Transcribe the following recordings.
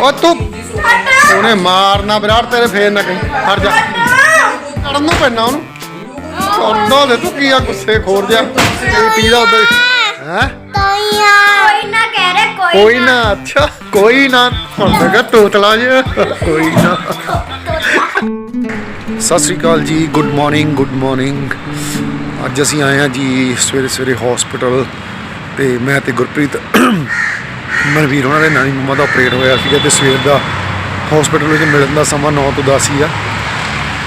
ਉਹ ਤੂੰ ਉਹਨੇ ਮਾਰਨਾ ਵਿਰਾਟ ਤੇਰੇ ਫੇਰ ਨਾ ਕਹੀਂ। ਹਟ ਜਾ। ਕਰਨ ਨੂੰ ਪੈਣਾ ਉਹਨੂੰ। ਚੌਂਦਾ ਦੇ ਤੂੰ ਕੀ ਆ ਗੁੱਸੇ ਖੋਰ ਜਾ ਇਹ ਪੀਦਾ ਉਧਰ ਹੈ? ਕੋਈ ਨਾ ਕਹਿ ਰਿਹਾ ਕੋਈ ਕੋਈ ਨਾ। ਅੱਛਾ। ਕੋਈ ਨਾ। ਤੁਹਾਡਾ ਤੋਤਲਾ ਕੋਈ ਨਾ। ਸਤਿ ਸ੍ਰੀ ਅਕਾਲ ਜੀ। ਗੁੱਡ ਮਾਰਨਿੰਗ ਗੁੱਡ ਮਾਰਨਿੰਗ ਅੱਜ ਅਸੀਂ ਆਏ ਹਾਂ ਜੀ ਸਵੇਰੇ ਸਵੇਰੇ ਹਸਪੀਟਲ ਤੇ ਮੈਂ ਤੇ ਗੁਰਪ੍ਰੀਤ ਮਨਵੀਰ ਉਹਨਾਂ ਦੇ ਨਾਨੀ ਮੰਮਾ ਦਾ ਆਪਰੇਟ ਹੋਇਆ ਸੀਗਾ ਤੇ ਸਵੇਰ ਦਾ ਹਸਪੀਟਲ ਵਿੱਚ ਮਿਲਣ ਦਾ ਸਮਾਂ 9 ਤੋਂ 10 ਹੀ ਆ।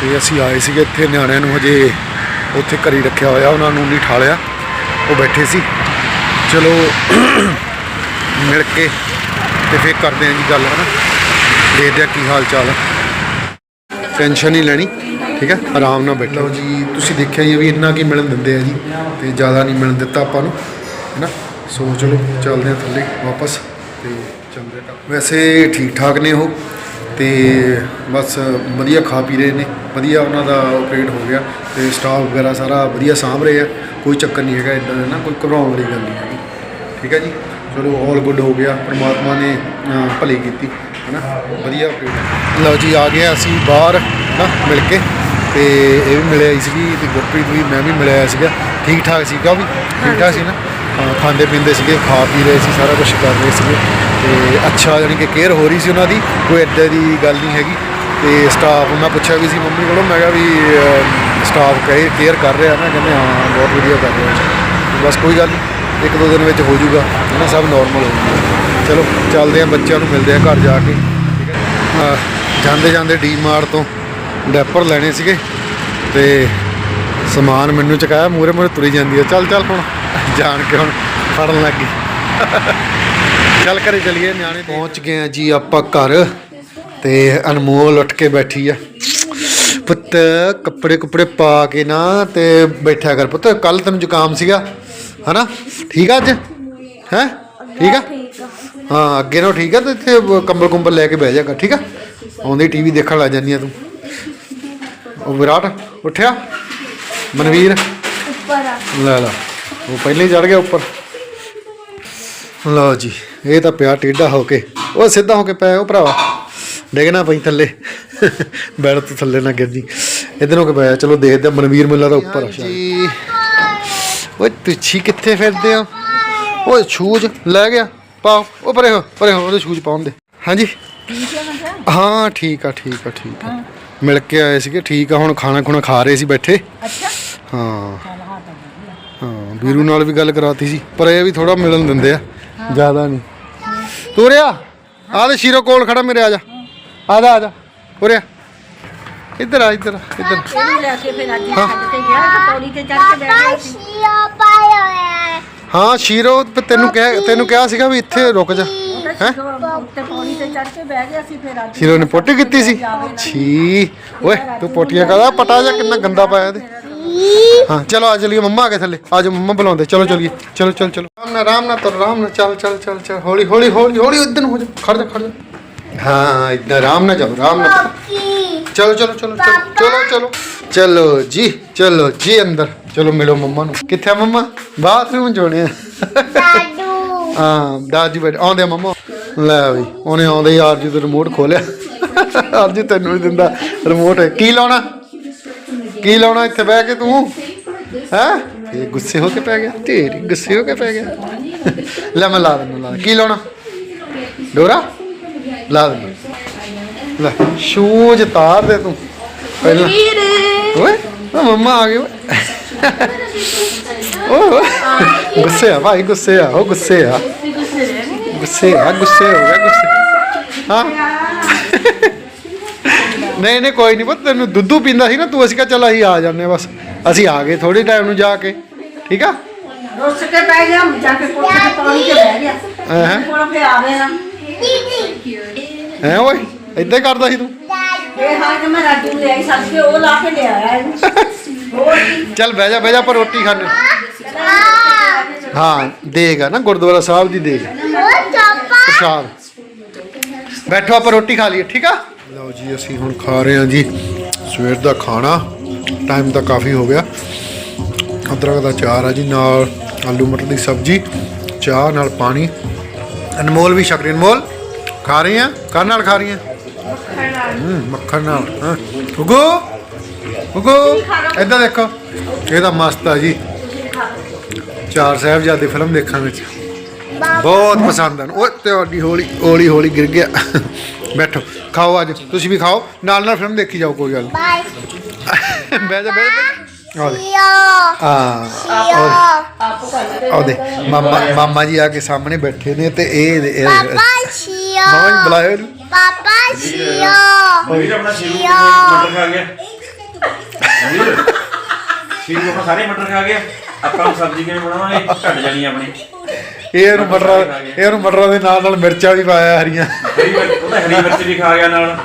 ਤੇ ਅਸੀਂ ਆਏ ਸੀਗੇ ਇੱਥੇ, ਨਿਆਣਿਆਂ ਨੂੰ ਹਜੇ ਉੱਥੇ ਘਰੀ ਰੱਖਿਆ ਹੋਇਆ, ਉਹਨਾਂ ਨੂੰ ਨਹੀਂ ਠਾਲਿਆ। ਉਹ ਬੈਠੇ ਸੀ। ਚਲੋ, ਮਿਲ ਕੇ ਤੇ ਫੇਰ ਕਰਦੇ ਆਂ ਜੀ ਗੱਲ, ਹਨਾ? ਦੇਖਦੇ ਆ ਕੀ ਹਾਲ ਚਾਲ ਟੈਨਸ਼ਨ ਨਹੀਂ ਲੈਣੀ, ਠੀਕ ਹੈ ਆਰਾਮ ਨਾਲ ਬੈਠੋ। ਜੀ, ਤੁਸੀਂ ਦੇਖਿਆ ਹੀ ਆ ਵੀ ਇੰਨਾ ਕੀ ਮਿਲਣ ਦਿੰਦੇ ਆ ਜੀ, ਤੇ ਜ਼ਿਆਦਾ ਨਹੀਂ ਮਿਲਣ ਦਿੱਤਾ ਆਪਾਂ ਨੂੰ, ਹੈਨਾ? ਸੋ ਚਲੋ ਚੱਲਦੇ ਆ ਥੱਲੇ ਵਾਪਸ ਤੇ ਚੱਲਦੇ ਆ ਵੈਸੇ ਠੀਕ ਠਾਕ ਨੇ ਉਹ ਤੇ ਬਸ ਵਧੀਆ ਖਾ ਪੀ ਰਹੇ ਨੇ ਵਧੀਆ ਉਹਨਾਂ ਦਾ ਆਪਰੇਟ ਹੋ ਗਿਆ ਤੇ ਸਟਾਫ ਵਗੈਰਾ ਸਾਰਾ ਵਧੀਆ ਸਾਂਭ ਰਹੇ ਆ ਕੋਈ ਚੱਕਰ ਨਹੀਂ ਹੈਗਾ ਇਦਾਂ ਦਾ ਨਾ ਕੋਈ ਘਬਰਾਉਣ ਵਾਲੀ ਗੱਲ ਨਹੀਂ ਹੈਗੀ। ਠੀਕ ਹੈ ਜੀ? ਚਲੋ ਆਲ ਗੁੱਡ ਹੋ ਗਿਆ ਪਰਮਾਤਮਾ ਨੇ ਅਹ, ਭਲੀ ਕੀਤੀ ਹੈਨਾ? ਵਧੀਆ ਆਪਰੇਟ ਲਓ ਜੀ ਆ ਗਏ ਅਸੀਂ ਬਾਹਰ ਨਾ ਮਿਲ ਕੇ। ਤੇ ਇਹ ਵੀ ਮਿਲਿਆ ਹੀ ਸੀਗੀ ਤੇ ਗੁਰਪ੍ਰੀਤ ਵੀ ਮੈਂ ਵੀ ਮਿਲਿਆ ਸੀਗਾ। ਠੀਕ ਠਾਕ ਸੀਗਾ ਉਹ ਵੀ? ਠੀਕ ਠਾਕ ਸੀ ਨਾ? ਖਾਂਦੇ ਪੀਂਦੇ ਸੀਗੇ, ਖਾ ਪੀ ਰਹੇ ਸੀ, ਸਾਰਾ ਕੁਝ ਕਰ ਰਹੇ ਸੀਗੇ। ਤੇ ਅੱਛਾ ਯਾਨੀ ਕਿ ਕੇਅਰ ਹੋ ਰਹੀ ਸੀ ਉਹਨਾਂ ਦੀ, ਕੋਈ ਐਡਾ ਦੀ ਗੱਲ ਨਹੀਂ ਹੈਗੀ। ਤੇ ਸਟਾਫ ਮੈਂ ਪੁੱਛਿਆ ਵੀ ਸੀ ਮੰਮੀ ਕੋਲੋਂ, ਮੈਂ ਕਿਹਾ ਵੀ ਸਟਾਫ ਕਹੇ ਕੇਅਰ ਕਰ ਰਿਹਾ ਨਾ, ਕਹਿੰਦੇ ਹਾਂ, ਬਹੁਤ ਵਧੀਆ ਕਰ ਰਿਹਾ। ਬਸ ਕੋਈ ਗੱਲ ਨਹੀਂ, ਇੱਕ ਦੋ ਦਿਨ ਵਿੱਚ ਹੋ ਜਾਊਗਾ ਹਨਾ ਸਭ ਨਾਰਮਲ ਹੋ ਜਾਊਗਾ। ਚਲੋ, ਚੱਲਦੇ ਆ ਬੱਚਿਆਂ ਨੂੰ ਮਿਲਦੇ ਆ ਘਰ ਜਾ ਕੇ। ਠੀਕ ਹੈ ਜਾਂਦੇ ਜਾਂਦੇ ਡੀ ਮਾਰ ਤੋਂ ਡੈਪਰ ਲੈਣੇ ਸੀਗੇ। ਤੇ ਸਮਾਨ ਮੈਨੂੰ ਚਕਾਇਆ ਮੂਰੇ ਮੂਰੇ ਤੁਰੀ ਜਾਂਦੀ ਹੈ ਚੱਲ ਚੱਲ ਹੁਣ। ਜਾਣ ਕੇ ਹੁਣ ਫੜਨ ਲੱਗੀ ਚੱਲ ਘਰੇ ਚਲੀਏ ਨਿਆਣੇ ਪਹੁੰਚ ਗਏ ਆ ਜੀ ਆਪਾਂ ਘਰ ਤੇ ਅਨਮੋਲ ਉੱਠ ਕੇ ਬੈਠੀ ਆ। ਪੁੱਤ ਕੱਪੜੇ ਕੁਪੜੇ ਪਾ ਕੇ ਨਾ ਤੇ ਬੈਠਿਆ ਕਰ ਪੁੱਤ। ਕੱਲ ਤੈਨੂੰ ਜ਼ੁਕਾਮ ਸੀਗਾ ਹਨਾ? ਠੀਕ ਆ ਅੱਜ? ਹੈ? ਠੀਕ ਆ? ਹਾਂ ਅੱਗੇ ਨਾਲੋਂ ਠੀਕ ਆ ਤੇ ਇੱਥੇ ਕੰਬਲ ਕੁੰਬਲ ਲੈ ਕੇ ਬਹਿ ਜਾਗਾ ਠੀਕ ਆ? ਆਉਂਦੇ ਟੀਵੀ ਦੇਖਣ ਲੱਗ ਜਾਂਦੀ ਆ ਤੂੰ। ਉਹ ਵਿਰਾਟ ਉੱਠਿਆ? ਮਨਵੀਰ? ਉੱਪਰ ਆ। ਲੈ ਲਾ। ਉਹ ਪਹਿਲੇ ਹੀ ਚੜ ਗਿਆ ਉੱਪਰ। ਲਓ ਜੀ ਇਹ ਤਾਂ ਪਿਆ ਟੇਢਾ ਹੋ ਕੇ। ਉਹ ਸਿੱਧਾ ਹੋ ਕੇ ਪਿਆ ਉਹ ਭਰਾਵਾ। ਡਿੱਗਣਾ ਪਈ ਥੱਲੇ। ਬੈਠ ਤੋਂ ਥੱਲੇ ਨਾ ਗਿਰ ਜੀ ਇਧਰ ਹੋ ਕੇ ਪਿਆ ਚਲੋ ਦੇਖਦੇ ਆ, ਮਨਵੀਰ ਮੁੱਲਾ ਦਾ ਉੱਪਰ ਜੀ ਓਏ ਤੁਸੀਂ ਕਿੱਥੇ ਫਿਰਦੇ ਹੋ? ਓਏ ਸ਼ੂਜ਼ ਲੈ ਗਿਆ। ਪਾਓ। ਉਹ ਪਰੇ ਹੋ ਪਰੇ ਹੋ ਉਹਦੇ ਸ਼ੂਜ਼ ਪਾਉਣ ਦੇ। ਹਾਂਜੀ। ਹਾਂ ਠੀਕ ਆ ਠੀਕ ਆ ਠੀਕ ਆ। ਮਿਲ ਕੇ ਆਏ ਸੀਗੇ। ਠੀਕ ਆ ਹੁਣ ਖਾਣਾ ਖੁਣਾ ਖਾ ਰਹੇ ਸੀ ਬੈਠੇ। ਅੱਛਾ। ਹਾਂ। ਵੀਰੂ ਨਾਲ ਵੀ ਗੱਲ ਕਰਾਤੀ ਸੀ ਪਰ ਇਹ ਵੀ ਥੋੜਾ ਮਿਲਣ ਦਿੰਦੇ ਆ ਜ਼ਿਆਦਾ ਨਹੀਂ। ਤੋਰਿਆ ਆ ਦੇ ਸ਼ੀਰੋ ਕੋਲ ਖੜਾ ਮੇਰੇ ਆ ਜਾ ਆ ਜਾ ਆ ਜਾ ਉਰਿਆ ਇੱਧਰ ਆ ਇੱਧਰ ਆ, ਇੱਧਰ। ਇਹਨੂੰ ਲੈ ਕੇ ਫਿਰ ਅੱਜ ਹੀ। ਛੱਡ ਕੇ ਗਿਆ ਤੇ ਪੌੜੀ ਤੇ ਚੜ ਕੇ ਬਹਿ ਗਿਆ ਸੀ। ਸ਼ੀਆ ਪਾਇਆ ਹੋਇਆ ਹੈ ਹਾਂ ਸ਼ੀਰੋ ਤੇ ਤੈਨੂੰ ਕਹਿ ਤੈਨੂੰ ਕਿਹਾ ਸੀਗਾ ਵੀ ਇੱਥੇ ਰੁਕ ਜਾ। ਹੈ? ਤੇ ਪੌੜੀ ਤੇ ਚੜ ਕੇ ਬਹਿ ਗਿਆ ਸੀ ਫਿਰ ਅੱਜ ਸ਼ੀਰੋ ਨੇ ਪੋਟੀ ਕੀਤੀ ਸੀ। ਛੀ ਓਏ ਤੂੰ ਪੋਟੀਆਂ ਕਹਦਾ ਪਟਾ ਜਾ ਕਿੰਨਾ ਗੰਦਾ ਪਾਇਆ ਤੇ ਹਾਂ ਚਲੋ ਆ ਚਲੀਏ ਮੰਮਾ ਆ ਥੱਲੇ। ਆ ਜਾ ਮੰਮਾ ਬੁਲਾਉਂਦੇ। ਚਲੋ ਚਲੀਏ। ਚਲੋ ਚਲੋ ਚਲੋ। ਆਰਾਮ ਨਾਲ ਆਰਾਮ ਨਾਲ ਤੁਰ ਆਰਾਮ ਨਾਲ। ਚੱਲ ਚੱਲ ਚੱਲ ਚੱਲ। ਹੌਲੀ ਹੌਲੀ ਹੌਲੀ ਹੌਲੀ ਨੂੰ ਹੋ ਜਾ। ਖੜ ਜਾ ਖੜ ਜਾ। ਹਾਂ ਇਦਾਂ ਆਰਾਮ ਨਾਲ ਜਾਓ ਆਰਾਮ ਨਾਲ। ਕੀ ਚਲੋ ਚਲੋ ਚਲੋ। ਚਲੋ ਚਲੋ। ਜੀ ਚਲੋ ਜੀ ਅੰਦਰ। ਚਲੋ ਮਿਲੋ ਮੰਮਾ ਨੂੰ। ਕਿੱਥੇ ਆ ਮੰਮਾ? ਬਾਥਰੂਮ ਜੋਣੇ ਆ। ਦਾਦੂ। ਹਾਂ ਦਾਦੀ ਬੈਠ ਆਉਂਦੇ ਆ ਮੰਮਾ। ਲੈ ਬਈ ਉਹਨੇ ਆਉਂਦੇ ਹੀ ਆਰਜੂ ਦਾ ਰਿਮੋਟ ਖੋਲਿਆ। ਆਰਜੂ ਤੈਨੂੰ ਨਹੀਂ ਦਿੰਦਾ ਰਿਮੋਟ ਕੀ ਲਾਉਣਾ? ਕੀ ਲਾਉਣਾ ਇੱਥੇ ਬਹਿ ਕੇ ਤੂੰ? ਹੈ? ਇਹ ਗੁੱਸੇ ਹੋ ਕੇ ਪੈ ਗਿਆ? ਢੇਰੀ ਗੁੱਸੇ ਹੋ ਕੇ ਪੈ ਗਿਆ। ਲੈ ਮੈਂ ਲਾ ਦਿੰਦਾ ਲਾ ਦਿੰਦਾ। ਕੀ ਲਾਉਣਾ? ਡੋਰਾ? ਲਾ ਦਿੰਦਾ। ਲੈ ਸ਼ੂਜ਼ ਤਾਰ ਦੇ ਤੂੰ। ਪਹਿਲਾਂ। ਓਏ ਉਹ ਮੰਮਾ ਆ ਗਏ ਓਏ। ਓਏ ਓਏ। ਗੁੱਸੇ ਆ ਭਾਈ ਗੁੱਸੇ ਆ ਉਹ ਗੁੱਸੇ ਆ। ਗੁੱਸੇ ਆ ਗੁੱਸੇ ਹੋ ਗਿਆ ਗੁੱਸੇ। ਹਾਂ। ਨਹੀਂ ਨਹੀਂ ਕੋਈ ਨਹੀਂ ਪੁੱਤ ਤੈਨੂੰ ਦੁੱਧੂ ਪੀਂਦਾ ਸੀ ਨਾ ਤੂੰ ਅਸੀਂ ਕਿਹਾ ਚੱਲ ਅਸੀਂ ਆ ਜਾਂਦੇ ਹਾਂ ਬਸ। ਅਸੀਂ ਆ ਗਏ ਥੋੜੀ ਟਾਈਮ ਨੂੰ ਜਾ ਕੇ ਠੀਕ ਆ? ਰੁੱਸ ਕੇ ਬਹਿ ਗਿਆ ਜਾ ਕੇ ਕੋਠੇ ਤੇ ਪੌੜੀ ਤੇ ਬਹਿ ਗਿਆ। ਹੈਂ? ਕੋਲ ਫੇ ਆਵੇ ਨਾ। ਦੀਦੀ ਹੈ ਓਏ ਹੀ ਕਰਦਾ ਸੀ ਤੂੰ? ਇਹ ਹਾਂ ਕਿ ਮੈਂ ਰਾਜੂ ਨੂੰ ਲੈ ਆਈ ਕੇ ਉਹ ਲਾ ਕੇ ਲੈ ਆਇਆ ਇਹਨੂੰ। ਹੋਰ ਕੀ। ਚੱਲ ਬਹਿ ਜਾ ਬਹਿ ਜਾ ਪਰ ਰੋਟੀ ਖਾਣੇ ਹਾਂ। ਦੇਗਾ ਨਾ ਗੁਰਦੁਆਰਾ ਸਾਹਿਬ ਦੀ ਦੇਗ ਪ੍ਰਸ਼ਾਦ। ਬੈਠੋ ਆਪਾਂ ਰੋਟੀ ਖਾ ਲਈਏ ਠੀਕ ਆ? ਲਓ ਜੀ, ਅਸੀਂ ਹੁਣ ਖਾ ਰਹੇ ਹਾਂ ਜੀ। ਸਵੇਰ ਦਾ ਖਾਣਾ ਟਾਈਮ ਤਾਂ ਕਾਫੀ ਹੋ ਗਿਆ। ਅਦਰਕ ਦਾ ਚਾਰ ਆ ਜੀ, ਨਾਲ ਆਲੂ ਮਟਰ ਦੀ ਸਬਜ਼ੀ, ਚਾਹ ਨਾਲ ਪਾਣੀ। ਅਨਮੋਲ ਵੀ ਛਕ ਰਿਹਾ ਅਨਮੋਲ, ਖਾ ਰਹੀ ਆ ਕੰਨ ਨਾਲ ਖਾ ਰਹੀ ਆ ਮੱਖਣ ਨਾਲ, ਹਾਂ। ਉਗੋ ਉਗੋ, ਇੱਧਰ ਦੇਖੋ। ਇਹ ਤਾਂ ਮਸਤ ਆ ਜੀ। ਚਾਰ ਸਾਹਿਬਜ਼ਾਦੇ ਫਿਲਮ ਦੇਖਣ ਵਿੱਚ ਬਹੁਤ ਪਸੰਦ ਹਨ। ਉਹ ਤੁਹਾਡੀ ਹੌਲੀ ਹੌਲੀ ਹੌਲੀ ਗਿਰ ਗਿਆ। ਬੈਠੋ ਖਾਓ ਅੱਜ। ਤੁਸੀਂ ਵੀ ਖਾਓ ਨਾਲ ਨਾਲ ਫਿਲਮ ਦੇਖੀ ਜਾਓ ਕੋਈ ਗੱਲ ਨੀ। ਬਾਈ ਬਹਿ ਜਾ ਬਹਿ ਜਾ ਆ ਦੇ ਸੀਓ ਆ ਸੀਓ ਆ ਦੇ ਮਾਮਾ ਮਾਮਾ ਜੀ ਆ ਕੇ ਸਾਹਮਣੇ ਬੈਠੇ ਨੇ ਤੇ ਇਹ ਇਹ- ਪਾਪਾ ਸੀਓ ਮਾਮਾ ਜੀ ਬੁਲਾਇਓ ਇਹਨੂੰ ਪਾਪਾ ਸੀਓ ਵੀਰ ਆਪਣਾ ਸ਼ੀਰੂ ਯਾ। ਮਟਰ ਖਾ ਗਿਆ। ਸ਼ੀਰੂ ਆਪਣਾ ਸਾਰੇ ਮਟਰ ਖਾ ਗਿਆ ਆਪਾਂ ਨੂੰ ਸਬਜ਼ੀ ਕਿਵੇਂ ਬਣਾਵਾਂਗੇ? ਘਟ ਜਾਣੀ ਆਪਣੀ। ਇਹ ਇਹਨੂੰ ਮਟਰਾਂ ਇਹ ਇਹਨੂੰ ਮਟਰਾਂ ਦੇ ਨਾਲ ਨਾਲ ਮਿਰਚਾਂ ਵੀ ਪਾਇਆ ਹਰੀਆਂ। ਹਰੀ ਮਿਰਚ ਤਾਂ ਹਰੀ ਮਿਰਚ ਵੀ ਖਾ ਗਿਆ ਨਾਲ।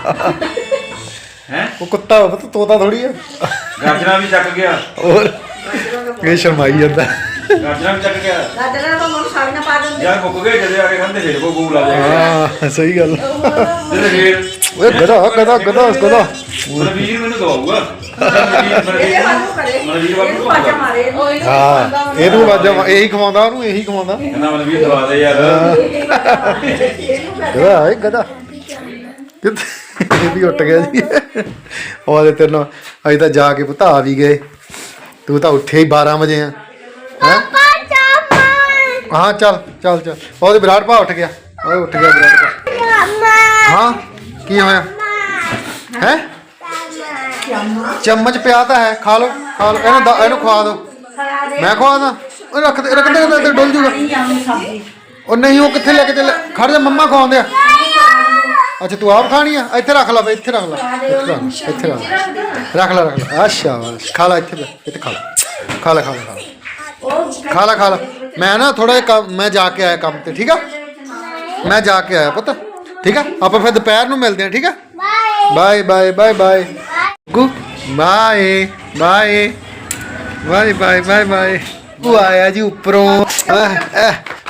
ਹੈ? ਉਹ ਕੁੱਤਾ ਵਾ, ਪਤਾ ਤੋਤਾ ਥੋੜੀ ਆ। ਗਾਜਰਾਂ ਵੀ ਚੱਕ ਗਿਆ। ਹੋਰ ਇਹ ਸ਼ਰਮਾਈ ਜਾਂਦਾ। ਗਾਜਰਾਂ ਵੀ ਚੱਕ ਗਿਆ। ਗਾਜਰਾਂ ਤੋਂ ਮਨ ਨਾ ਪਾ ਦਿੰਦੇ। ਯਾਰ ਮੁੱਕ ਗਏ ਜਦੇ ਆ ਕੇ ਖਾਂਦੇ ਫੇਰ ਕੋ ਗੂਲ ਆ ਜਾਏਗਾ ਹਾਂ ਸਹੀ ਗੱਲ। ਜਦੇ ਫੇਰ ਓਏ ਗਦਾ ਗਦਾ ਗਦਾ ਗਦਾ ਮਨਵੀਰ ਮੈਨੂੰ ਦਵਾਊਗਾ। ਇਹਦੇ ਕਰੇ। ਮਨਵੀਰ ਇਹਨੂੰ ਪਾਜਾ ਮਾਰੇ ਇਹਨੂੰ ਹਾਂ ਇਹਨੂੰ ਵਾਜਾ ਇਹੀ ਖਵਾਉਂਦਾ ਉਹਨੂੰ ਇਹੀ ਖਵਾਉਂਦਾ। ਕਹਿੰਦਾ ਮਨਵੀਰ ਦਵਾ ਦੇ ਯਾਰ। ਗਦਾ ਏ ਗਦਾ ਕਿੱਥੇ? ਇਹ ਵੀ ਉੱਟ ਗਿਆ ਜੀ। ਉਹਦੇ ਤੈਨੂੰ ਅਸੀਂ ਤਾਂ ਜਾ ਕੇ ਪੁੱਤ ਆ ਵੀ ਗਏ। ਤੂੰ ਤਾਂ ਉੱਠਿਆ ਹੀ 12 ਵਜੇ ਆ। ਹੈ? ਚੱਲ ਚੱਲ ਚੱਲ। ਉਹਦੇ ਵਿਰਾਟ ਭਾ ਉੱਠ ਗਿਆ। ਉਹ ਉੱਠ ਗਿਆ ਵਿਰਾਟ ਭਾ। ਹਾਂ? ਕੀ ਹੋਇਆ? ਹੈ? ਚਮਚ ਪਿਆ ਤਾਂ ਹੈ ਖਾ ਲਓ ਖਾ ਲਓ। ਇਹਨੂੰ ਦ- ਇਹਨੂੰ ਖਵਾ ਦਿਓ। ਮੈਂ ਖਵਾ ਦਾਂ? ਉਹ ਰੱਖ ਦੇ ਰੱਖ ਦੇ ਤੇ ਡੁੱਲ ਜੂਗਾ। ਉਹ ਨਹੀਂ ਉਹ ਕਿੱਥੇ ਲੈ ਕੇ ਚੱਲੇ? ਖੜ ਜਾ ਮੰਮਾ ਖਵਾਉਂਦੇ ਆ। ਅੱਛਾ ਤੂੰ ਆਪ ਖਾਣੀ ਆ? ਇੱਥੇ ਰੱਖ ਲੈ ਬਈ ਇੱਥੇ ਰੱਖ ਲੈ। ਇੱਥੇ ਰੱਖ ਲੈ, ਇੱਥੇ ਰੱਖ ਲੈ। ਰੱਖ ਲੈ ਰੱਖ ਲੈ। ਅੱਛਾ ਖਾ ਲੈ ਇੱਥੇ ਬੈ, ਇੱਥੇ ਖਾ ਲੈ। ਖਾ ਲੈ ਖਾ ਲੈ ਖਾ ਲੈ। ਖਾ ਲੈ ਖਾ ਲੈ। ਮੈਂ ਨਾ ਥੋੜਾ ਜਿਹਾ ਕੰਮ ਮੈਂ ਜਾ ਕੇ ਆਇਆ ਕੰਮ ਤੇ ਠੀਕ ਆ? ਮੈਂ ਜਾ ਕੇ ਆਇਆ ਪੁੱਤ। ਠੀਕ ਆ? ਆਪਾਂ ਫਿਰ ਦੁਪਹਿਰ ਨੂੰ ਮਿਲਦੇ ਆ ਠੀਕ ਆ? Bye bye bye bye ਗੂ bye bye bye bye bye bye ਉਹ ਆਇਆ ਜੀ ਉੱਪਰੋਂ।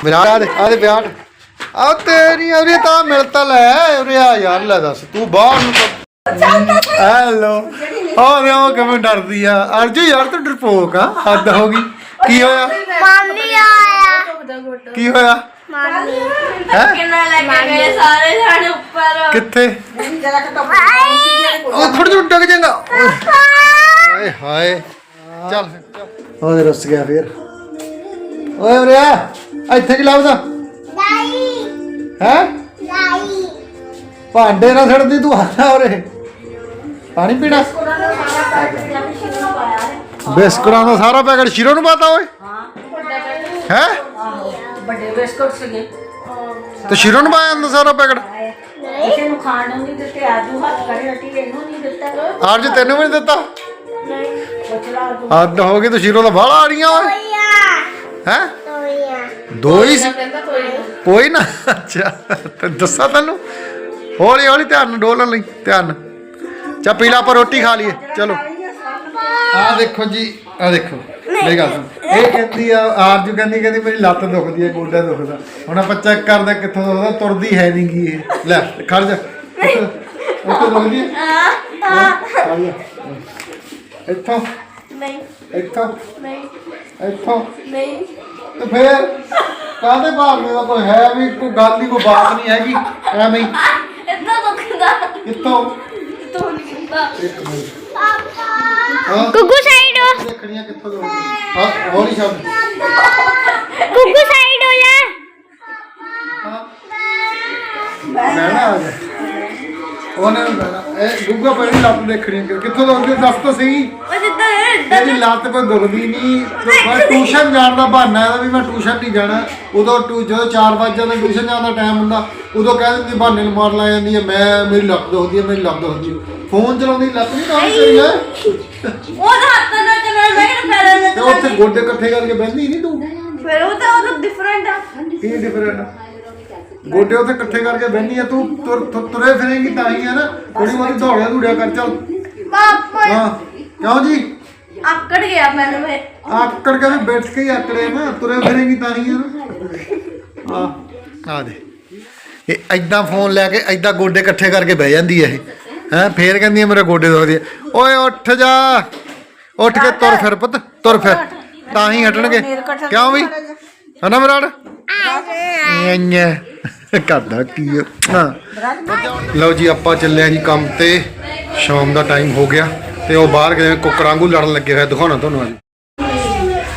ਵਿਰਾਟ ਆ ਦੇ ਆ ਦੇ ਵਿਰਾਟ। ਆ ਤੇਰੀ ਉਰੇ ਤਾਂ ਮਿਲ ਤਾਂ ਲੈ। ਉਰੇ ਆ ਯਾਰ ਲੈ ਦੱਸ ਤੂੰ ਬਾਹਰ ਨੂੰ ਹੈਲੋ ਹੋ ਰਿਹਾ ਉਹ ਕਿਵੇਂ ਡਰਦੀ ਆ। ਅਰਜੂ ਯਾਰ ਤੂੰ ਡਰਪੋਕ ਆ। ਹੱਦ ਹੋ ਗਈ। ਕੀ ਹੋਇਆ? ਮਾਮੀ ਆਇਆ। ਕੀ ਹੋਇਆ? ਹੈ? ਕਿੰਨਾ ਲੈ ਕੇ ਗਏ ਸਾਰੇ ਸਾਡੇ ਉੱਪਰ। ਕਿੱਥੇ? ਜਰਾ ਕਿ ਟੱਪ ਉਹ ਖੜ ਜੂ ਡਗ ਜਾਏਗਾ ਓਏ। ਹਾਏ। ਚੱਲ ਉਹਦੇ ਰੁੱਸ ਗਿਆ ਫੇਰ। ਓਏ ਉਰੇ ਆ। ਇੱਥੇ ਕੀ ਲੱਭਦਾ? ਹੈ? ਦਾਈ। ਭਾਂਡੇ ਨਾ ਛੱਡਦੀ ਤੂੰ ਆ ਉਰੇ। ਪਾਣੀ ਪੀਣਾ? ਬਿਸਕੁਟਾਂ ਦਾ ਸਾਰਾ ਪੈਕਟ ਸ਼ੀਰੋ ਨੂੰ ਪਾਤਾ ਓਏ? ਹੈ ਵੱਡੇ ਬਿਸਕੁਟ ਸੀਗੇ। ਤੇ ਸ਼ੀਰੋ ਨੂੰ ਪਾਇਆ ਅੰਦਰ ਸਾਰਾ ਪੈਕਟ? ਕਿਸੇ ਨੂੰ ਖਾਣ ਨੂੰ ਨਹੀਂ ਦਿੱਤੇ ਆਜੂ ਹੱਥ ਕਰੇ ਰੋਟੀ ਇਹਨੂੰ ਨਹੀਂ ਦਿੱਤਾ। ਅੱਜ ਤੈਨੂੰ ਵੀ ਨਹੀਂ ਦਿੱਤਾ? ਪੁੱਛ ਲਾ ਆਜੂ ਹੱਦ ਹੋ ਗਈ ਤੂੰ ਸ਼ੀਰੋ ਦਾ ਬਾਹਲਾ ਆ ਰਹੀਆਂ ਓਏ। ਤੋਇਆ ਹੈ? ਤੋਇਆ ਦੋ ਹੀ ਸੀ। ਕਹਿੰਦਾ ਕੋਈ ਨੀ। ਅੱਛਾ ਤੇ ਦੱਸਾਂ ਤੈਨੂੰ। ਹੌਲੀ ਹੌਲੀ ਧਿਆਨ ਨਾਲ ਡੋਲਣ ਲਈ ਧਿਆਨ। ਚਾ ਪੀਲਾ ਆਪਾਂ ਰੋਟੀ ਖਾ ਲਈਏ। ਚਲੋ। ਆ ਦੇਖੋ ਜੀ ਆ ਦੇਖੋ ਮੇਰੀ ਗੱਲ ਸੁਣ ਇਹ ਕਹਿੰਦੀ ਆ ਆਰਜੂ ਕਹਿੰਦੀ ਕਹਿੰਦੀ ਮੇਰੀ ਲੱਤ ਦੁਖਦੀ ਹੈ ਗੋਡਾ ਦੁਖਦਾ। ਹੁਣ ਆਪਾਂ ਚੈੱਕ ਕਰਦੇ ਹਾਂ ਕਿੱਥੋਂ ਦੁਖਦਾ ਤੁਰਦੀ ਹੈ ਨਹੀਂ ਗੀ ਇਹ। ਲੈ ਖੜ ਜਾ। ਉੱਥੇ ਦੁਖਦੀ ਹੈ? ਖੜ ਜਾ। ਇੱਥੋਂ ਨਹੀਂ। ਇੱਥੋਂ ਨਹੀਂ। ਇੱਥੋਂ। ਨਹੀਂ। ਤੇ ਫੇਰ ਕਾਹਦੇ ਭਾਵਨੇ ਦਾ ਕੋਈ ਹੈ ਵੀ ਕੋਈ ਗੱਲ ਦੀ ਕੋਈ ਬਾਤ ਨਹੀਂ ਹੈਗੀ। ਐਵੇਂ ਹੀ। ਇੰਨਾ ਦੁਖਦਾ। ਕਿੱਥੋਂ? ਤੂੰ ਨਹੀਂ ਹੁੰਦਾ। ਇੱਕ ਮਿੰਟ। ਹਾਂ? ਕੁੱਕੂ ਸਾਈਡ ਦੇਖਣੀਆਂ ਕਿੱਥੋਂ ਹਾਂ। ਸ਼ਬਦ। ਕੁੱਕੂ ਸਾਈਡ ਹੋ ਜਾ। ਹਾਂ। ਮੈਂ ਨਾ ਆ ਜਾ। ਉਹਨੇ। ਇਹ ਗੁੱਗਾ ਪਹਿਲੀ ਲੱਤ ਦੇਖਣੀ। ਕਿੱਥੋਂ ਦੋਗੇ ਦੱਸ ਤਾਂ ਸਹੀ। ਇਹ ਤੇਰੀ ਲੱਤ ਕੋਈ ਦੁਖਦੀ ਨਹੀਂ। ਮੈਂ ਟਿਊਸ਼ਨ ਜਾਣ ਦਾ ਬਹਾਨਾ ਹੈ ਵੀ ਮੈਂ ਟਿਊਸ਼ਨ ਨਹੀਂ ਜਾਣਾ। ਉਦੋਂ ਟੂ ਜਦੋਂ 4 ਵਜੇ ਜਾਂਦਾ ਟਿਊਸ਼ਨ ਜਾਣ ਦਾ ਟਾਈਮ ਹੁੰਦਾ ਉਦੋਂ ਕਹਿ ਦਿੰਦੀ ਬਹਾਨੇ ਨੂੰ ਮਾਰ ਲਾ ਜਾਂਦੀ ਹੈ ਮੈਂ ਮੇਰੀ ਲੱਤ ਦੁਖਦੀ ਹੈ ਮੇਰੀ ਲੱਤ ਦੁਖਦੀ ਹੈ ਫੋਨ ਚਲਾਉਂਦੀ ਲੱਤ ਨਹੀਂ ਕੰਮ ਕਰੀ ਹੈ? ਉਹਦਾ ਹੱਥ ਨਾਲ ਤੇ ਮੈਂ ਮੈਂ ਪੈਰਾਂ ਤੇ ਨਾਲ ਉੱਥੇ ਗੋਡੇ ਇਕੱਠੇ ਕਰਕੇ ਬਹਿੰਦੀ ਨਹੀਂ ਤੂੰ? ਫਿਰ ਉਹ ਤਾਂ ਉਹ ਡਿਫਰੈਂਟ ਆ। ਕੀ ਡਿਫਰੈਂਟ ਗੋਡੇ ਉੱਥੇ ਇਕੱਠੇ ਕਰਕੇ ਬਹਿੰਦੀ ਆ ਤੂੰ ਤੁਰ ਤੁਰ- ਤੁਰੇ ਫਿਰੇਂਗੀ ਤਾਂ ਹੀ ਹੈ ਨਾ? ਥੋੜੀ ਬਹੁਤੀ ਦੌੜਿਆ ਦੂੜਿਆ ਕਰ ਚੱਲ। ਪਾਪਾ। ਹਾਂ। ਕਿਉਂ ਜੀ? ਆਕੜ ਗਿਆ ਮੈਨੂੰ ਮੈਂ ਆਕੜ ਕੇ ਬੈਠ ਕੇ ਹੀ ਆਕੜੇ ਨਾ ਤੁਰੇ ਫਿਰੇਂਗੀ ਤਾਂ ਹੀ ਨਾ। ਆ ਆ ਦੇ। ਇਹ ਐਦਾਂ ਫੋਨ ਲੈ ਕੇ ਐਦਾਂ ਗੋਡੇ ਇਕੱਠੇ ਕਰਕੇ ਬਹਿ ਜਾਂਦੀ ਹੈ ਇਹ। ਹੈ ਫੇਰ ਕਹਿੰਦੀ ਹੈ ਮੇਰੇ ਗੋਡੇ ਦੁਖਦੇ ਓਏ ਉੱਠ ਜਾ। ਉੱਠ ਕੇ ਤੁਰ ਫਿਰ ਪੁੱਤ ਤੁਰ ਫਿਰ। ਤਾਂ ਹੀ ਹਟਣਗੇ। ਕਿਉਂ ਵੀ ਹਨਾ ਮਰਾੜ ਇੰਨੇ ਕਰਦਾ ਕੀ ਹਾਂ। ਲਓ ਜੀ ਆਪਾਂ ਚੱਲੇ ਆ ਜੀ ਕੰਮ ਤੇ। ਸ਼ਾਮ ਦਾ ਟਾਈਮ ਹੋ ਗਿਆ। ਤੇ ਉਹ ਬਾਹਰ ਕਿਵੇਂ ਕੁੱਕਰਾਂ ਵਾਂਗੂ ਲੜਨ ਲੱਗੇ ਹੋਏ ਆ। ਦਿਖਾਉਣਾ ਤੁਹਾਨੂੰ ਅੱਜ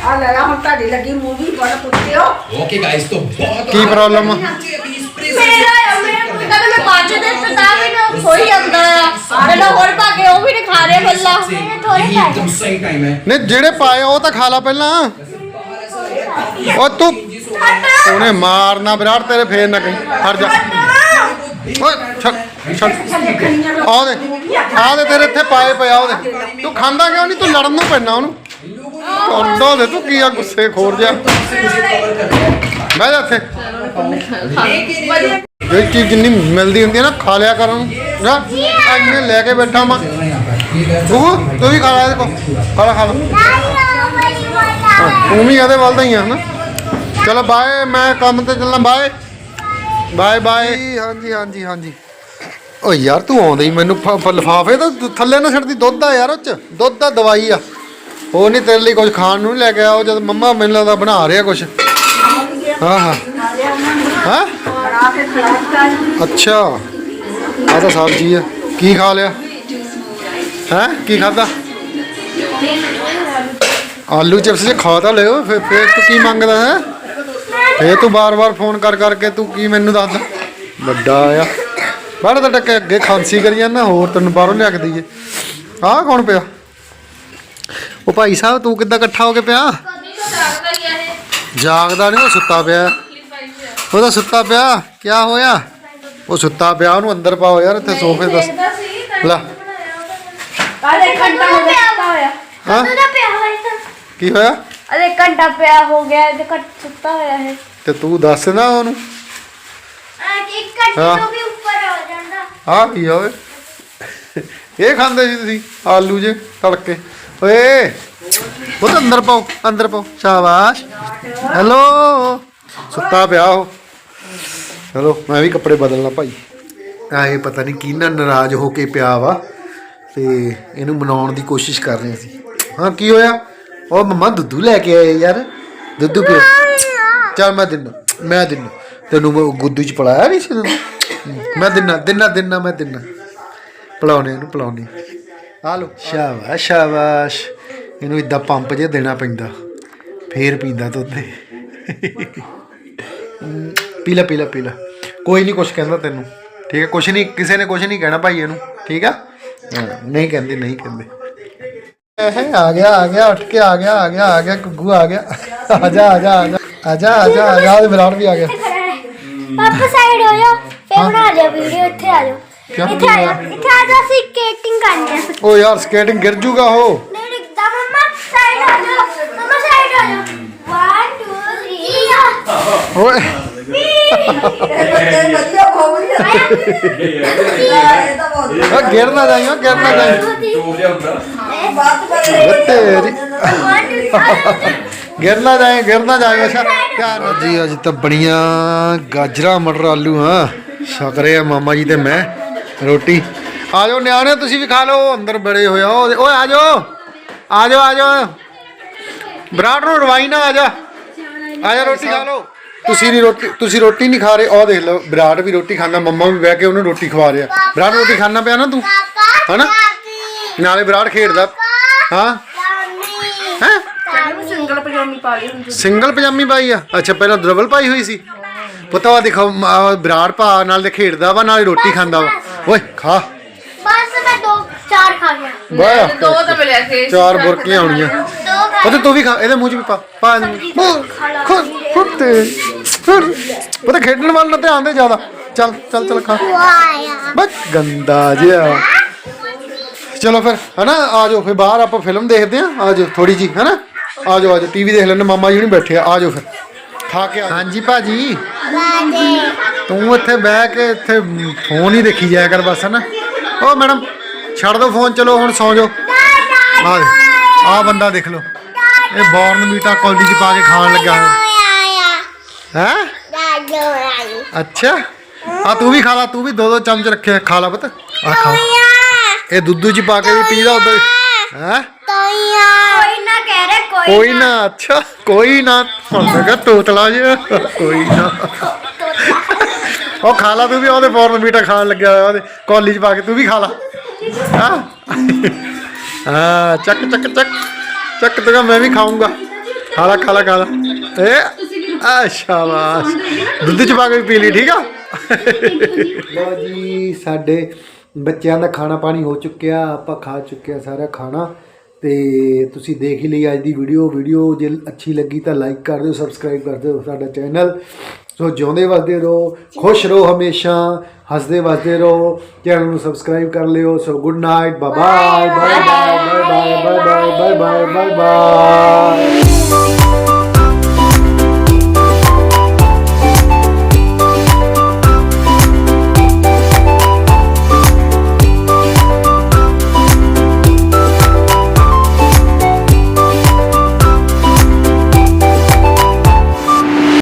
ਆ ਲੈ ਲਾ ਹੁਣ ਤੁਹਾਡੀ ਲੱਗੀ ਮੂਵੀ ਬੜਾ ਕੁੱਤਿਓ ओके गाइस तो बहुत ਕੀ ਪ੍ਰੋਬਲਮ ਆ ਮੇਰਾ ਮੇਰੇ ਕਹਿੰਦਾ ਮੈਂ ਪੰਜ ਦਿਨ ਤੋਂ ਤਾਂ ਵੀ ਨਾ ਕੋਈ ਆਉਂਦਾ ਆ ਪਹਿਲਾਂ ਹੋਰ ਪਾ ਕੇ ਉਹ ਵੀ ਨਹੀਂ ਖਾ ਰਿਹਾ ਬੱਲਾ यही एकदम सही टाइम है ਨੇ ਜਿਹੜੇ ਪਾਏ ਉਹ ਤਾਂ ਖਾ ਲਾ ਪਹਿਲਾਂ ਉਹ ਤੂੰ ਉਹਨੇ ਮਾਰਨਾ ਵਿਰਾਟ ਤੇਰੇ ਫੇਰ ਨਾ ਕਹੀਂ ਹਟ ਜਾ ਓਏ, ਛੱਡ ਛੱਡ। ਆਹ ਦੇ ਆਹ ਦੇ ਤੇਰੇ ਇੱਥੇ ਪਾਏ ਪਿਆ ਉਹਦੇ। ਤੂੰ ਖਾਂਦਾ ਕਿਉਂ ਨਹੀਂ? ਤੂੰ ਲੜਨ ਨੂੰ ਪੈਣਾ ਉਹਨੂੰ। ਕੰਡਾ ਦੇ, ਤੂੰ ਕੀ ਆ ਗੁੱਸੇ ਖੋਰ ਜਾ ਬਹਿ ਜਾ ਇੱਥੇ। ਜਿਹੜੀ ਚੀਜ਼ ਜਿੰਨੀ ਮਿਲਦੀ ਹੁੰਦੀ ਹੈ ਨਾ, ਖਾ ਲਿਆ ਕਰਨ ਉਹਨੂੰ। ਨਾ ਇੰਨੇ ਲੈ ਕੇ ਬੈਠਾ ਮੈਂ ਉਹ, ਤੂੰ ਵੀ ਖਾ ਲੈ ਇਹਦੇ ਕੋਲ ਖਾ ਲੈ ਖਾ ਲੈ। ਤੂੰ ਵੀ ਇਹਦੇ ਵੱਲ ਦਾ ਹੀ ਆ, ਹਨਾ। ਚਲੋ, ਬਾਏ, ਮੈਂ ਕੰਮ ਤੇ ਚੱਲਣਾ, ਬਾਏ। ਬਾਏ ਬਾਏ ਹਾਂਜੀ ਹਾਂਜੀ ਹਾਂਜੀ ਓ ਯਾਰ, ਤੂੰ ਆਉਂਦਾ ਹੀ ਮੈਨੂੰ ਲਫਾਫੇ ਤਾਂ ਥੱਲੇ ਨਾ ਛੱਡਦੀ ਦੁੱਧ ਆ ਯਾਰ ਉਹ ਦੁੱਧ ਆ, ਦਵਾਈ ਆ। ਉਹ ਨਹੀਂ ਤੇਰੇ ਲਈ ਕੁਝ ਖਾਣ ਨੂੰ ਲੈ ਕੇ ਆਓ ਜਦ ਮੰਮਾ ਮੈਨੂੰ ਲੱਗਦਾ ਬਣਾ ਰਿਹਾ ਕੁਝ ਹਾਂ ਹਾਂ। ਹਾਂ? ਅੱਛਾ। ਆ ਤਾਂ ਸਬਜ਼ੀ ਆ। ਕੀ ਖਾ ਲਿਆ? ਹੈ? ਕੀ ਖਾਦਾ ਆਲੂ ਚਿਪਸ ਜੇ ਖਾ ਤਾਂ ਲਿਓ, ਫਿਰ ਫਿਰ ਤੂੰ ਕੀ ਮੰਗਦਾ, ਹੈ? ਫੇਰ ਤੂੰ ਬਾਰ-ਬਾਰ ਫੋਨ ਕਰ ਕਰਕੇ ਤੂੰ ਕੀ ਮੈਨੂੰ ਦੱਸਦਾ? ਵੱਡਾ ਆ। ਬਾਹਰ ਤਾਂ ਟੱਕੇ ਅੱਗੇ ਖਾਂਸੀ ਕਰੀ ਜਾਂਦਾ ਹੋਰ ਤੈਨੂੰ ਬਾਹਰੋਂ ਲਿਆ ਕੇ ਦਈਏ। ਆਹ ਕੌਣ ਪਿਆ? ਉਹ ਭਾਈ ਸਾਹਿਬ ਤੂੰ ਕਿੱਦਾਂ ਇਕੱਠਾ ਹੋ ਕੇ ਪਿਆ? ਜਾਗਦਾ ਨਹੀਂ ਉਹ ਸੁੱਤਾ ਪਿਆ। ਉਹ ਤਾਂ ਸੁੱਤਾ ਪਿਆ। ਕੀ ਹੋਇਆ? ਉਹ ਸੁੱਤਾ ਪਿਆ ਉਹਨੂੰ ਅੰਦਰ ਪਾਓ ਯਾਰ ਇੱਥੇ ਸੋਫੇ ਦੱਸ। ਲੈ। ਘੰਟਾ ਹੋ ਗਿਆ ਹਾਂ? ਕੀ ਹੋਇਆ? ਅਰੇ ਘੰਟਾ ਪਿਆ ਹੋ ਗਿਆ ਇਹਦੇ ਘੱਟ ਸੁੱਤਾ ਹੋਇਆ ਹੈ ਤੇ ਤੂੰ ਦੱਸ ਨਾ ਉਹਨੂੰ। ਅੱਜ ਇੱਕ ਘੰਟੇ ਹਾਂ। ਤੋਂ ਵੀ ਉੱਪਰ ਹੋ ਜਾਂਦਾ। ਆਹ ਕੀ ਆ ਓਏ? ਇਹ ਖਾਂਦੇ ਸੀ ਤੁਸੀਂ ਆਲੂ ਜੇ ਤੜਕੇ। ਓਏ ਉਹ ਤਾਂ ਅੰਦਰ ਪਾਓ ਅੰਦਰ ਪਾਓ। ਸ਼ਾਬਾਸ਼। ਹੈਲੋ। ਸੁੱਤਾ ਪਿਆ ਉਹ। ਚਲੋ ਮੈਂ ਵੀ ਕੱਪੜੇ ਬਦਲਣਾ ਭਾਈ। ਆਏ ਪਤਾ ਨਹੀਂ ਕਿਹਨਾਂ ਨਾਰਾਜ਼ ਹੋ ਕੇ ਪਿਆ ਵਾ। ਤੇ ਇਹਨੂੰ ਮਨਾਉਣ ਦੀ ਕੋਸ਼ਿਸ਼ ਕਰ ਰਹੇ ਸੀ ਹਾਂ ਕੀ ਹੋਇਆ? ਉਹ ਮੰਮਾ ਦੁੱਧੂ ਲੈ ਕੇ ਆਏ ਯਾਰ। ਦੁੱਧੂ ਪੀਓ ਚੱਲ ਮੈਂ ਦਿੰਦਾ ਮੈਂ ਦਿੰਦਾ ਤੈਨੂੰ ਮੈਂ ਗੁੱਦੂ ਚ ਪਲਾਇਆ ਨਹੀਂ ਸੀ ਤੈਨੂੰ? ਮੈਂ ਦਿੰਨਾ ਦਿੰਨਾ ਦਿੰਨਾ ਮੈਂ ਦਿੰਨਾ। ਪਲਾਉਣੇ ਇਹਨੂੰ ਪਲਾਉਣੇ। ਆ ਲੋ ਸ਼ਾਬਾਸ਼ ਸ਼ਾਬਾਸ਼। ਇਹਨੂੰ ਇਦਾਂ ਪੰਪ ਜੇ ਦੇਣਾ ਪੈਂਦਾ। ਫੇਰ ਪੀਂਦਾ ਦੁੱਧ। ਹਮ, ਪੀ ਲੈ ਪੀ ਲੈ ਪੀ ਲੈ। ਕੋਈ ਨਹੀਂ ਕੁਛ ਕਹਿੰਦਾ ਤੈਨੂੰ। ਠੀਕ ਹੈ ਕੁਛ ਨਹੀਂ ਕਿਸੇ ਨੇ ਕੁਛ ਨਹੀਂ ਕਹਿਣਾ ਭਾਈ ਇਹਨੂੰ। ਠੀਕ ਆ? ਨਹੀਂ ਕਹਿੰਦੇ ਨਹੀਂ ਕਹਿੰਦੇ। ਇਹ ਆ ਗਿਆ ਆ ਗਿਆ ਉੱਠ ਕੇ ਆ ਗਿਆ ਆ ਗਿਆ ਆ ਗਿਆ ਗੁੱਗੂ ਆ ਗਿਆ। ਆ ਜਾ ਆ ਜਾ ਆ ਜਾ ਆ ਜਾ ਆ ਜਾ ਆ ਜਾ ਵਿਰਾਟ ਵੀ ਆ ਗਿਆ। ਪਾਪਾ ਸਾਈਡ ਹੋ ਜਾਓ ਫੇਰ ਬਣਾ ਲਿਓ ਵੀਡੀਓ ਇੱਥੇ ਆ ਜਾਓ। ਕਿਆ ਇੱਥੇ ਆ ਜਾਓ ਇੱਥੇ ਆ ਜਾਓ ਅਸੀਂ ਸਕੇਟਿੰਗ ਕਰਨੀ ਓ ਯਾਰ ਸਕੇਟਿੰਗ ਗਿਰ ਜੂਗਾ ਉਹ। ਨਹੀਂ ਡਿੱਗਦਾ ਮੰਮਾ ਸਾਈਡ ਹੋ ਜਾਓ ਮੰਮਾ ਸਾਈਡ ਹੋ ਜਾਓ। 1 2 3 ਓਏ ਬੱਚੇ ਵਧੀਆ ਹੋਵੀ ਇਹ ਤਾਂ ਬਹੁਤ ਆ ਗਿਰ ਨਾ ਜਾਈਓ ਗਿਰ ਨਾ ਜਾਈਂ। ਟੂਰ ਜਿਹਾ ਹੁੰਦਾ। ਗਿਰ ਨਾ ਜਾਏ ਗਿਰ ਨਾ ਜਾਏ ਅੱਛਾ ਧਿਆਨ ਨਾਲ ਜੀ ਅੱਜ ਤਾਂ ਬੜੀਆਂ ਗਾਜਰਾਂ ਮਟਰ ਆਲੂ ਹਾਂ। ਛਕ ਰਹੇ ਆ ਮਾਮਾ ਜੀ ਤੇ ਮੈਂ। ਰੋਟੀ। ਆ ਜਾਓ ਨਿਆਣੇ ਤੁਸੀਂ ਵੀ ਖਾ ਲਓ। ਅੰਦਰ ਬੜੇ ਹੋਇਆ ਓਏ ਆ ਜਾਓ। ਆ ਜਾਓ ਆ ਜਾਓ। ਬਰਾੜ ਨੂੰ ਰਵਾਈ ਨਾ ਆ ਜਾ। ਆ ਜਾ ਰੋਟੀ ਖਾ ਲਓ। ਤੁਸੀਂ ਨਹੀਂ ਰੋਟੀ ਤੁਸੀਂ ਰੋਟੀ ਨਹੀਂ ਖਾ ਰਹੇ। ਉਹ ਦੇਖ ਲਓ ਵਿਰਾਟ ਵੀ ਰੋਟੀ ਖਾਂਦਾ। ਮੰਮਾ ਵੀ ਬਹਿ ਕੇ ਉਹਨੂੰ ਰੋਟੀ ਖਵਾ ਰਿਹਾ। ਵਿਰਾਟ ਰੋਟੀ ਖਾਣਾ ਪਿਆ ਨਾ ਤੂੰ? ਹਨਾ? ਨਾਲੇ ਵਿਰਾਟ ਖੇਡਦਾ। ਹਾਂ? ਹੈ? ਸਿੰਗਲ ਪਜਾਮੀ ਪਾ ਲਈ ਹੁਣ ਸਿੰਗਲ ਪਜਾਮੀ ਪਾਈ ਆ? ਅੱਛਾ ਪਹਿਲਾਂ ਡਬਲ ਪਾਈ ਹੋਈ ਸੀ? ਪਤਾ ਵਾ ਦੇਖੋ ਆਹ ਵਿਰਾਟ ਭਾ ਨਾਲ ਤੇ ਖੇਡਦਾ ਵਾ ਨਾਲੇ ਰੋਟੀ ਖਾਂਦਾ ਵਾ। ਓਏ ਖਾ। ਬਸ ਮੈਂ ਦੋ ਚਾਰ ਖਾ ਗਿਆ। ਦੋ ਤਾਂ ਮਿਲਿਆ ਸੀ। ਚਾਰ ਬੁਰਕੀਆਂ ਹੋਣੀਆਂ। ਦੋ ਖਾ ਤੇ ਤੂੰ ਵੀ ਖਾ ਇਹਦੇ ਮੂੰਹ ਚ ਵੀ ਪਾ। ਪਾ। ਖੁਦ ਖੁਦ ਤੇ ਪਤਾ ਖੇਡਣ ਵੱਲ ਨਾ ਧਿਆਨ ਦੇ ਜ਼ਿਆਦਾ। ਚੱਲ ਚੱਲ ਚੱਲ ਖਾ। ਆਇਆ ਬਸ ਗੰਦਾ ਜਿਹਾ। ਚਲੋ ਫਿਰ ਹਨਾ ਆ ਜਾਓ ਫਿਰ ਬਾਹਰ ਆਪਾਂ ਫਿਲਮ ਦੇਖਦੇ ਆ ਆ ਜਾਓ ਥੋੜੀ ਜੀ ਹਨਾ ਆ ਜਾਓ ਆ ਜਾਓ ਟੀਵੀ ਦੇਖ ਲੈਣੇ ਮਾਮਾ ਜੀ ਨਹੀਂ ਬੈਠੇ ਆ ਆ ਜਾਓ ਫਿਰ ਖਾ ਕੇ ਆ ਹਾਂਜੀ ਭਾਜੀ ਤੂੰ ਇੱਥੇ ਬਹਿ ਕੇ ਇੱਥੇ ਫੋਨ ਹੀ ਦੇਖੀ ਜਾਇਆ ਕਰ ਬਸ ਹਨਾ ਓ ਮੈਡਮ ਛੱਡ ਦੋ ਫੋਨ ਚਲੋ ਹੁਣ ਸੌਂ ਜਾਓ ਆ ਆ ਬੰਦਾ ਦੇਖ ਲਓ ਇਹ ਬੌਰਨ ਮੀਟਾ ਕੌਲੀ ਚ ਪਾ ਕੇ ਖਾਣ ਲੱਗਾ ਹੈ ਹੈ ਅੱਛਾ ਆ ਤੂੰ ਵੀ ਖਾ ਲਾ ਤੂੰ ਵੀ ਦੋ ਦੋ ਚਮਚ ਰੱਖੇ ਖਾ ਲਾ ਪੁੱਤ ਆ ਖਾ ਇਹ ਦੁੱਧੂ ਚ ਪਾ ਕੇ ਵੀ ਪੀਦਾ ਉਦੋਂ ਹੈ? ਕੋਈ ਨਾ ਕਹਿ ਰਿਹਾ ਕੋਈ ਕੋਈ ਨਾ। ਅੱਛਾ ਕੋਈ ਨਾ। ਹੁਣ ਲਗਾ ਤੋਤਲਾ ਜਿਹਾ। ਕੋਈ ਨਾ। ਉਹ ਖਾ ਲਾ ਤੂੰ ਵੀ ਉਹਦੇ ਫੌਰਨ ਮੀਟਾ ਖਾਣ ਲੱਗਿਆ ਹੋਇਆ ਉਹਦੇ ਕੌਲੀ 'ਚ ਪਾ ਕੇ ਤੂੰ ਵੀ ਖਾ ਲਾ। ਹਾਂ? ਹਾਂ ਚੱਕ ਚੱਕ ਚੱਕ। ਚੱਕ ਤੂੰ ਮੈਂ ਵੀ ਖਾਊਂਗਾ। ਖਾ ਲਾ ਖਾ ਲਾ ਖਾ ਲਾ। ਏ ਆ ਸ਼ਾਬਾਸ਼। ਦੁੱਧ 'ਚ ਪਾ ਕੇ ਵੀ ਪੀ ਲਈ ਠੀਕ ਆ? ਲਓ ਜੀ ਸਾਡੇ ਬੱਚਿਆਂ ਦਾ ਖਾਣਾ ਪਾਣੀ ਹੋ ਚੁੱਕਿਆ ਆਪਾਂ ਖਾ ਚੁੱਕੇ ਆ ਸਾਰਾ ਖਾਣਾ। ਤੇ ਤੁਸੀਂ ਦੇਖ ਹੀ ਲਈ ਅੱਜ ਦੀ ਵੀਡੀਓ ਵੀਡੀਓ ਜੇ ਅੱਛੀ ਲੱਗੀ ਤਾਂ ਲਾਈਕ ਕਰ ਦਿਓ ਸਬਸਕ੍ਰਾਈਬ ਕਰ ਦਿਓ ਸਾਡਾ ਚੈਨਲ ਸੋ ਜਿਉਂਦੇ ਵਸਦੇ ਰਹੋ ਖੁਸ਼ ਰਹੋ ਹਮੇਸ਼ਾ ਹੱਸਦੇ ਵਸਦੇ ਰਹੋ ਚੈਨਲ ਨੂੰ ਸਬਸਕ੍ਰਾਈਬ ਕਰ ਲਿਓ। So good night bye bye bye bye bye bye bye bye bye bye